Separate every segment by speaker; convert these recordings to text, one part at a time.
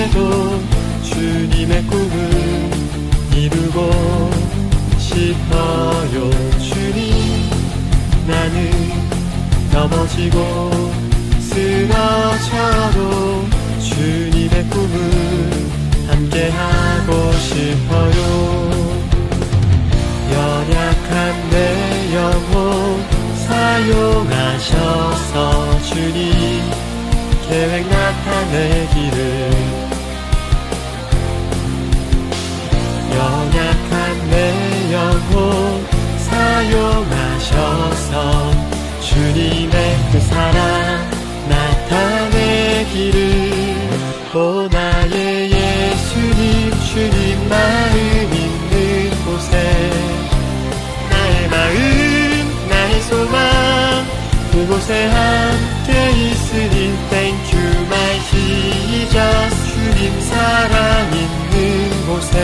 Speaker 1: 해도 주님의 꿈을 이루고 싶어요. 주님 나는 넘어지고 쓰러져도 주님의 꿈을 함께하고 싶어요. 연약한 내 영혼 사용하셔서 주님 계획 나타내 그곳에 함께 있으니 Thank you my Jesus 주님 사랑 있는 곳에.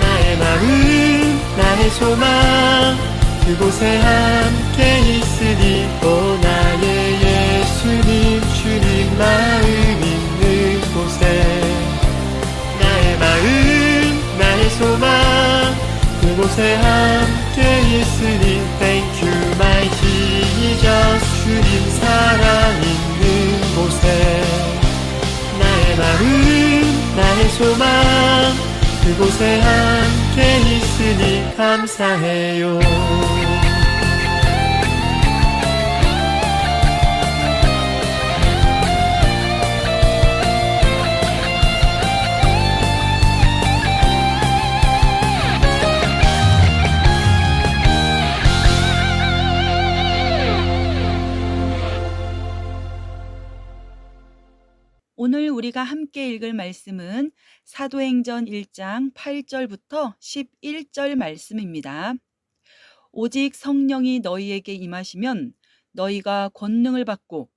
Speaker 1: 나의 마음 나의 소망 그곳에 함께 있으니 오 나의 예수님 주님 소망 그곳에 함께 있으니 감사해요
Speaker 2: 오늘 우리가 함께 읽을 말씀은 사도행전 1장 8절부터 11절 말씀입니다. 오직 성령이 너희에게 임하시면 너희가 권능을 받고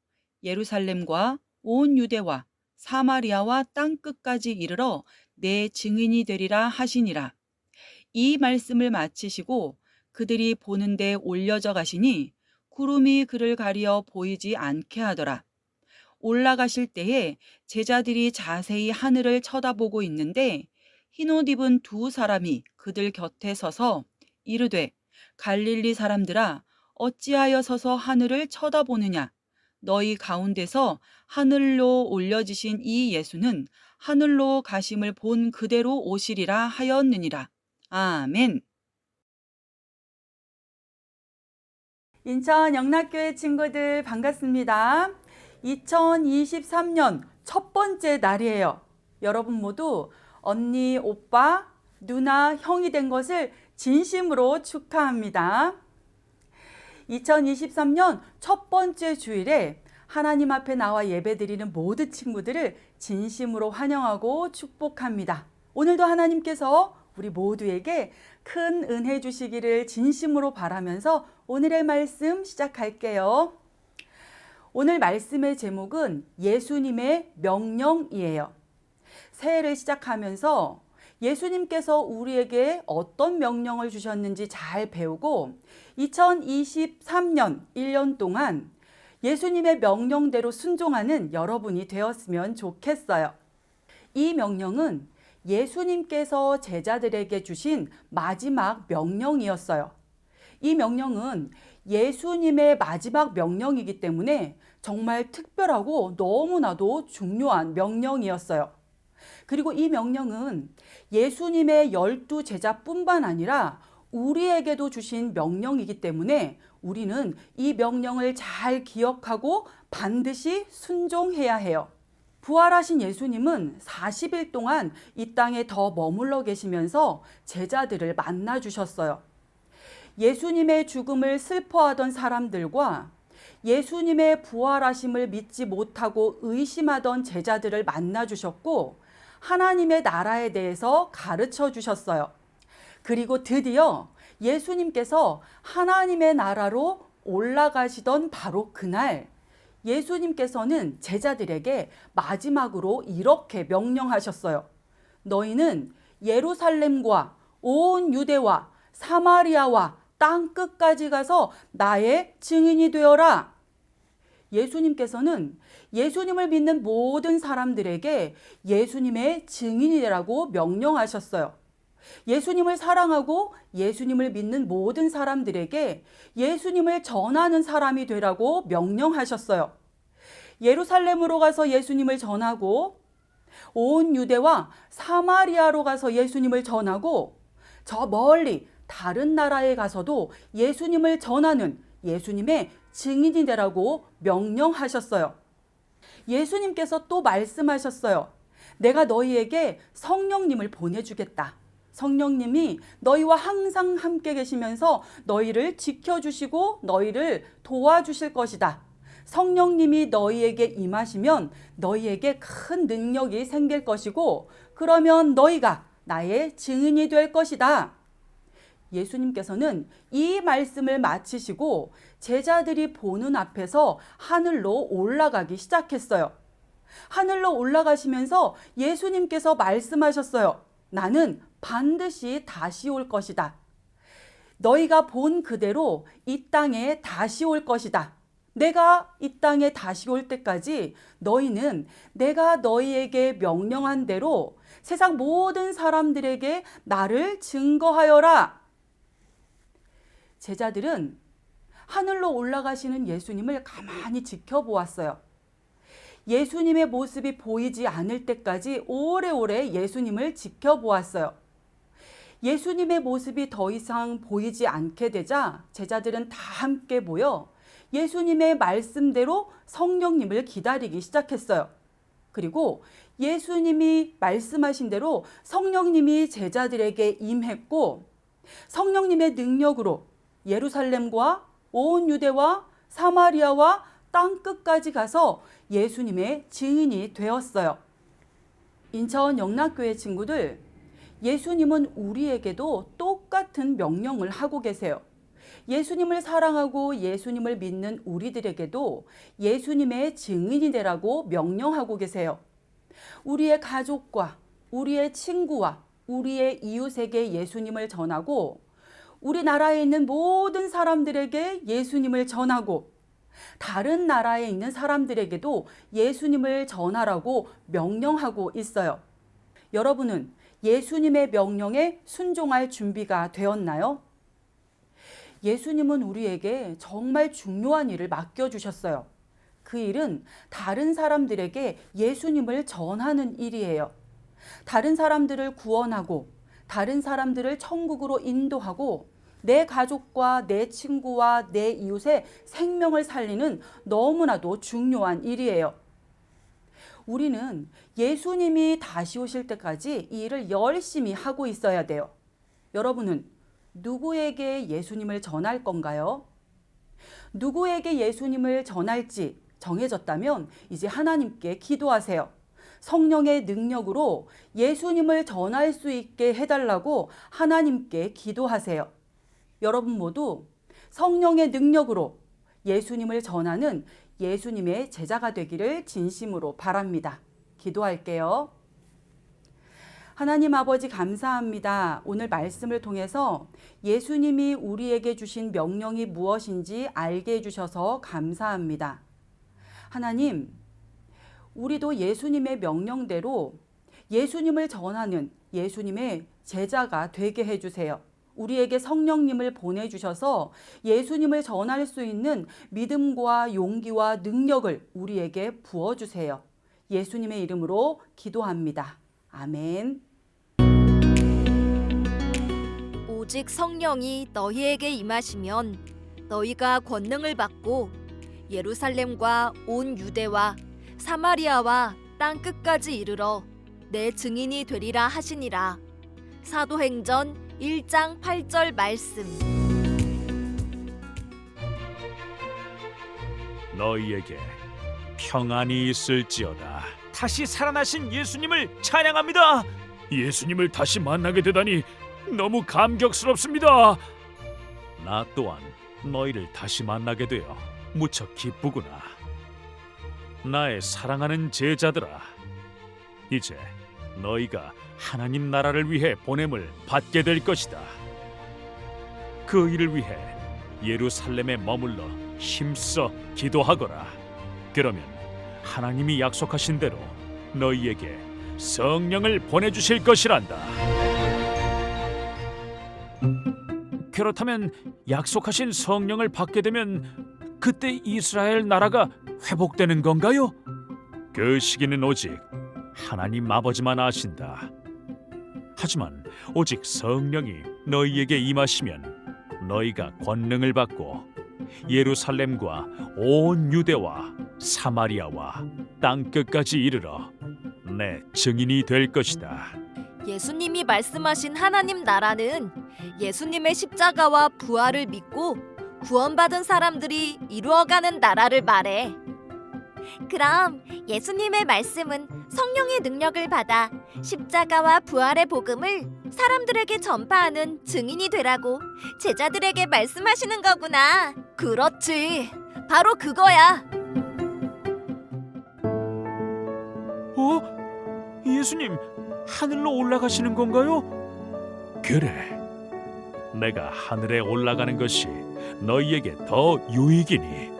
Speaker 2: 예루살렘과 온 유대와 사마리아와 땅 끝까지 이르러 내 증인이 되리라 하시니라. 이 말씀을 마치시고 그들이 보는데 올려져 가시니 구름이 그를 가리어 보이지 않게 하더라. 올라가실 때에 제자들이 자세히 하늘을 쳐다보고 있는데 흰옷 입은 두 사람이 그들 곁에 서서 이르되 갈릴리 사람들아 어찌하여 서서 하늘을 쳐다보느냐? 너희 가운데서 하늘로 올려지신 이 예수는 하늘로 가심을 본 그대로 오시리라 하였느니라. 아멘. 인천 영락교회 친구들 반갑습니다. 2023년 첫 번째 날이에요. 여러분 모두 언니, 오빠, 누나, 형이 된 것을 진심으로 축하합니다. 2023년 첫 번째 주일에 하나님 앞에 나와 예배드리는 모든 친구들을 진심으로 환영하고 축복합니다. 오늘도 하나님께서 우리 모두에게 큰 은혜 주시기를 진심으로 바라면서 오늘의 말씀 시작할게요. 오늘 말씀의 제목은 예수님의 명령이에요. 새해를 시작하면서 예수님께서 우리에게 어떤 명령을 주셨는지 잘 배우고 2023년 1년 동안 예수님의 명령대로 순종하는 여러분이 되었으면 좋겠어요. 이 명령은 예수님께서 제자들에게 주신 마지막 명령이었어요. 이 명령은 예수님의 마지막 명령이기 때문에 정말 특별하고 너무나도 중요한 명령이었어요. 그리고 이 명령은 예수님의 열두 제자뿐만 아니라 우리에게도 주신 명령이기 때문에 우리는 이 명령을 잘 기억하고 반드시 순종해야 해요. 부활하신 예수님은 40일 동안 이 땅에 더 머물러 계시면서 제자들을 만나 주셨어요. 예수님의 죽음을 슬퍼하던 사람들과 예수님의 부활하심을 믿지 못하고 의심하던 제자들을 만나 주셨고 하나님의 나라에 대해서 가르쳐 주셨어요. 그리고 드디어 예수님께서 하나님의 나라로 올라가시던 바로 그날 예수님께서는 제자들에게 마지막으로 이렇게 명령하셨어요. 너희는 예루살렘과 온 유대와 사마리아와 땅 끝까지 가서 나의 증인이 되어라. 예수님께서는 예수님을 믿는 모든 사람들에게 예수님의 증인이 되라고 명령하셨어요. 예수님을 사랑하고 예수님을 믿는 모든 사람들에게 예수님을 전하는 사람이 되라고 명령하셨어요. 예루살렘으로 가서 예수님을 전하고 온 유대와 사마리아로 가서 예수님을 전하고 저 멀리 다른 나라에 가서도 예수님을 전하는 예수님의 증인이 되라고 명령하셨어요. 예수님께서 또 말씀하셨어요. 내가 너희에게 성령님을 보내주겠다. 성령님이 너희와 항상 함께 계시면서 너희를 지켜주시고 너희를 도와주실 것이다. 성령님이 너희에게 임하시면 너희에게 큰 능력이 생길 것이고 그러면 너희가 나의 증인이 될 것이다. 예수님께서는 이 말씀을 마치시고 제자들이 보는 앞에서 하늘로 올라가기 시작했어요. 하늘로 올라가시면서 예수님께서 말씀하셨어요. 나는 반드시 다시 올 것이다. 너희가 본 그대로 이 땅에 다시 올 것이다. 내가 이 땅에 다시 올 때까지 너희는 내가 너희에게 명령한 대로 세상 모든 사람들에게 나를 증거하여라. 제자들은 하늘로 올라가시는 예수님을 가만히 지켜보았어요. 예수님의 모습이 보이지 않을 때까지 오래오래 예수님을 지켜보았어요. 예수님의 모습이 더 이상 보이지 않게 되자 제자들은 다 함께 모여 예수님의 말씀대로 성령님을 기다리기 시작했어요. 그리고 예수님이 말씀하신 대로 성령님이 제자들에게 임했고 성령님의 능력으로 예루살렘과 온 유대와 사마리아와 땅 끝까지 가서 예수님의 증인이 되었어요. 인천 영락교회 친구들, 예수님은 우리에게도 똑같은 명령을 하고 계세요. 예수님을 사랑하고 예수님을 믿는 우리들에게도 예수님의 증인이 되라고 명령하고 계세요. 우리의 가족과 우리의 친구와 우리의 이웃에게 예수님을 전하고 우리나라에 있는 모든 사람들에게 예수님을 전하고 다른 나라에 있는 사람들에게도 예수님을 전하라고 명령하고 있어요. 여러분은 예수님의 명령에 순종할 준비가 되었나요? 예수님은 우리에게 정말 중요한 일을 맡겨주셨어요. 그 일은 다른 사람들에게 예수님을 전하는 일이에요. 다른 사람들을 구원하고, 다른 사람들을 천국으로 인도하고, 내 가족과 내 친구와 내 이웃의 생명을 살리는 너무나도 중요한 일이에요. 우리는 예수님이 다시 오실 때까지 이 일을 열심히 하고 있어야 돼요. 여러분은 누구에게 예수님을 전할 건가요? 누구에게 예수님을 전할지 정해졌다면 이제 하나님께 기도하세요. 성령의 능력으로 예수님을 전할 수 있게 해달라고 하나님께 기도하세요. 여러분 모두 성령의 능력으로 예수님을 전하는 예수님의 제자가 되기를 진심으로 바랍니다. 기도할게요. 하나님 아버지 감사합니다. 오늘 말씀을 통해서 예수님이 우리에게 주신 명령이 무엇인지 알게 해주셔서 감사합니다. 하나님, 우리도 예수님의 명령대로 예수님을 전하는 예수님의 제자가 되게 해주세요. 우리에게 성령님을 보내주셔서 예수님을 전할 수 있는 믿음과 용기와 능력을 우리에게 부어주세요. 예수님의 이름으로 기도합니다. 아멘.
Speaker 3: 오직 성령이 너희에게 임하시면 너희가 권능을 받고 예루살렘과 온 유대와 사마리아와 땅 끝까지 이르러 내 증인이 되리라 하시니라. 사도행전 1장 8절 말씀.
Speaker 4: 너희에게 평안이 있을지어다. 다시 살아나신 예수님을 찬양합니다. 예수님을 다시 만나게 되다니 너무 감격스럽습니다. 나 또한 너희를 다시 만나게 되어 무척 기쁘구나. 나의 사랑하는 제자들아, 이제 너희가 하나님 나라를 위해 보냄을 받게 될 것이다. 그 일을 위해 예루살렘에 머물러 힘써 기도하거라. 그러면 하나님이 약속하신 대로 너희에게 성령을 보내 주실 것이란다. 그렇다면 약속하신 성령을 받게 되면 그때 이스라엘 나라가 회복되는 건가요? 그 시기는 오직 하나님 아버지만 아신다. 하지만 오직 성령이 너희에게 임하시면 너희가 권능을 받고 예루살렘과 온 유대와 사마리아와 땅 끝까지 이르러 내 증인이 될 것이다.
Speaker 3: 예수님이 말씀하신 하나님 나라는 예수님의 십자가와 부활을 믿고 구원받은 사람들이 이루어가는 나라를 말해.
Speaker 5: 그럼 예수님의 말씀은 성령의 능력을 받아 십자가와 부활의 복음을 사람들에게 전파하는 증인이 되라고 제자들에게 말씀하시는 거구나.
Speaker 3: 그렇지. 바로 그거야.
Speaker 4: 어? 예수님 하늘로 올라가시는 건가요? 그래. 내가 하늘에 올라가는 것이 너희에게 더 유익이니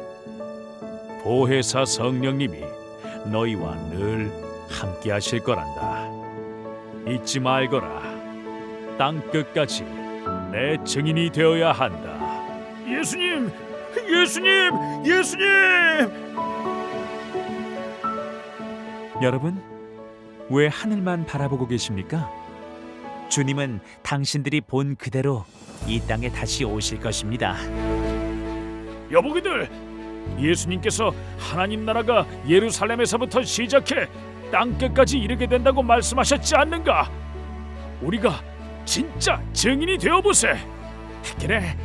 Speaker 4: 보혜사 성령님이 너희와 늘 함께 하실 거란다. 잊지 말거라. 땅 끝까지 내 증인이 되어야 한다. 예수님, 예수님, 예수님!
Speaker 6: 여러분, 왜 하늘만 바라보고 계십니까? 주님은 당신들이 본 그대로 이 땅에 다시 오실 것입니다.
Speaker 4: 여보기들, 예수님께서 하나님 나라가 예루살렘에서부터 시작해 땅 끝까지 이르게 된다고 말씀하셨지 않는가? 우리가 진짜 증인이 되어 보세.
Speaker 6: 그래,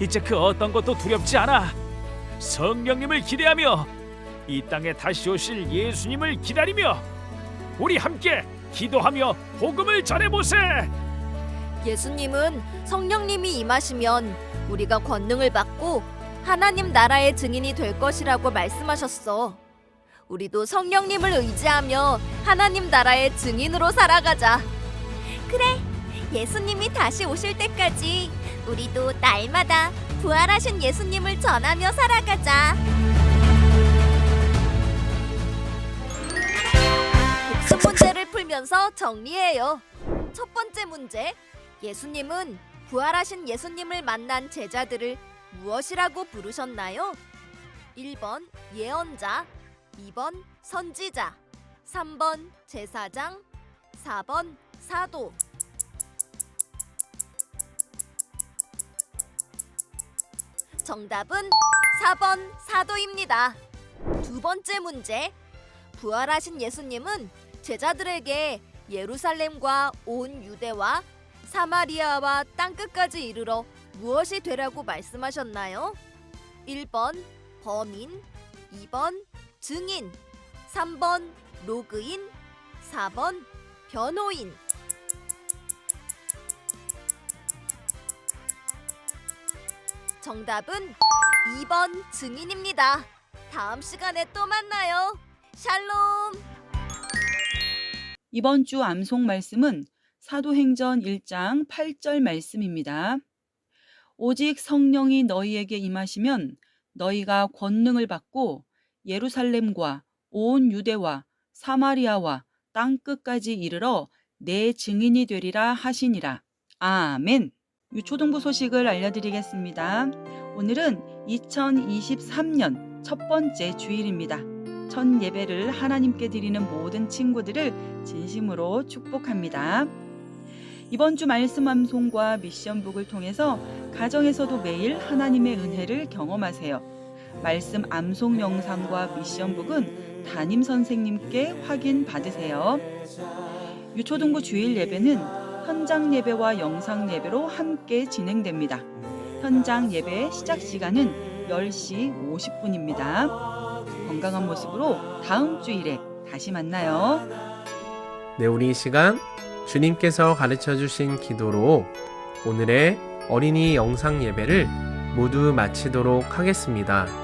Speaker 6: 이제 그 어떤 것도 두렵지 않아.
Speaker 4: 성령님을 기대하며 이 땅에 다시 오실 예수님을 기다리며 우리 함께 기도하며 복음을 전해 보세.
Speaker 3: 예수님은 성령님이 임하시면 우리가 권능을 받고 하나님 나라의 증인이 될 것이라고 말씀하셨어. 우리도 성령님을 의지하며 하나님 나라의 증인으로 살아가자.
Speaker 5: 그래, 예수님이 다시 오실 때까지 우리도 날마다 부활하신 예수님을 전하며 살아가자.
Speaker 3: 복습 문제를 풀면서 정리해요. 첫 번째 문제. 예수님은 부활하신 예수님을 만난 제자들을 무엇이라고 부르셨나요? 1번 예언자, 2번 선지자, 3번 제사장, 4번 사도. 정답은 4번 사도입니다. 두 번째 문제. 부활하신 예수님은 제자들에게 예루살렘과 온 유대와 사마리아와 땅 끝까지 이르러 무엇이 되라고 말씀하셨나요? 1번 범인, 2번 증인, 3번 로그인, 4번 변호인. 정답은 2번 증인입니다. 다음 시간에 또 만나요. 샬롬!
Speaker 2: 이번 주 암송 말씀은 사도행전 1장 8절 말씀입니다. 오직 성령이 너희에게 임하시면 너희가 권능을 받고 예루살렘과 온 유대와 사마리아와 땅 끝까지 이르러 내 증인이 되리라 하시니라. 아멘. 유초등부 소식을 알려드리겠습니다. 오늘은 2023년 첫 번째 주일입니다. 첫 예배를 하나님께 드리는 모든 친구들을 진심으로 축복합니다. 이번 주 말씀 암송과 미션북을 통해서 가정에서도 매일 하나님의 은혜를 경험하세요. 말씀 암송 영상과 미션북은 담임 선생님께 확인 받으세요. 유초등부 주일 예배는 현장 예배와 영상 예배로 함께 진행됩니다. 현장 예배 시작 시간은 10시 50분입니다. 건강한 모습으로 다음 주일에 다시 만나요.
Speaker 7: 네, 우리 이 시간 주님께서 가르쳐 주신 기도로 오늘의 어린이 영상 예배를 모두 마치도록 하겠습니다.